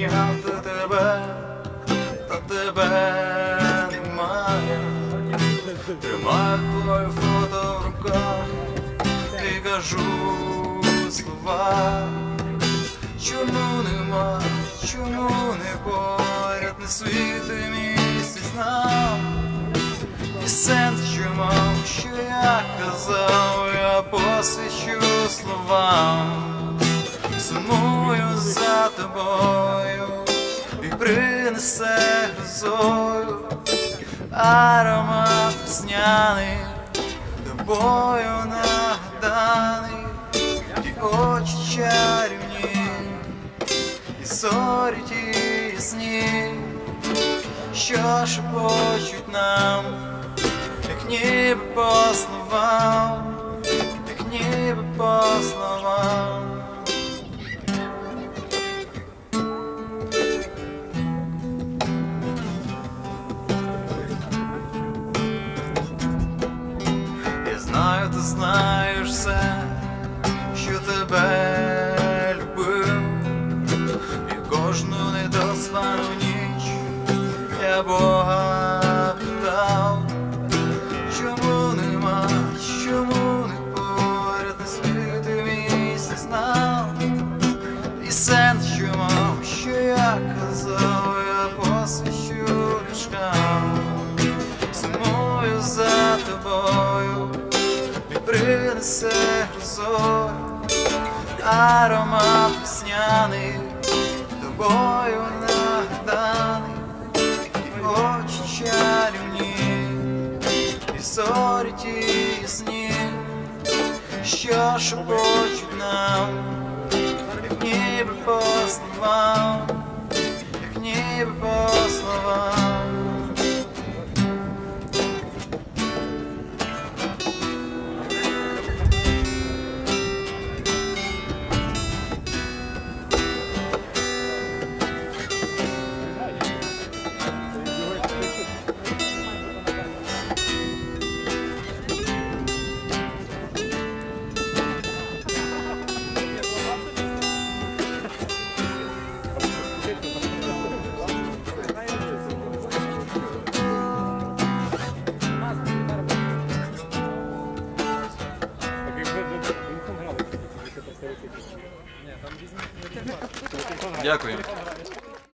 обійняти тебе, та тебе немає. Тримаю твоє фото в руках і кажу слова. Чому нема, чому не поряд не світи місяць нам? І сенс, що мав, що я казав, я посвячу словам, сумую тобою і принесе грозою аромат весняний, тобою нагаданий, ті очі чарівні, і зорі ті ясні, що шепочуть нам, як ніби по словам, як ніби по словам. Я знаю, принесе грозою аромат весняний, тобою нагаданий, і очі чарівні, і зорі ті що шепочуть нам, як ніби по словам, як ніби по Дякую.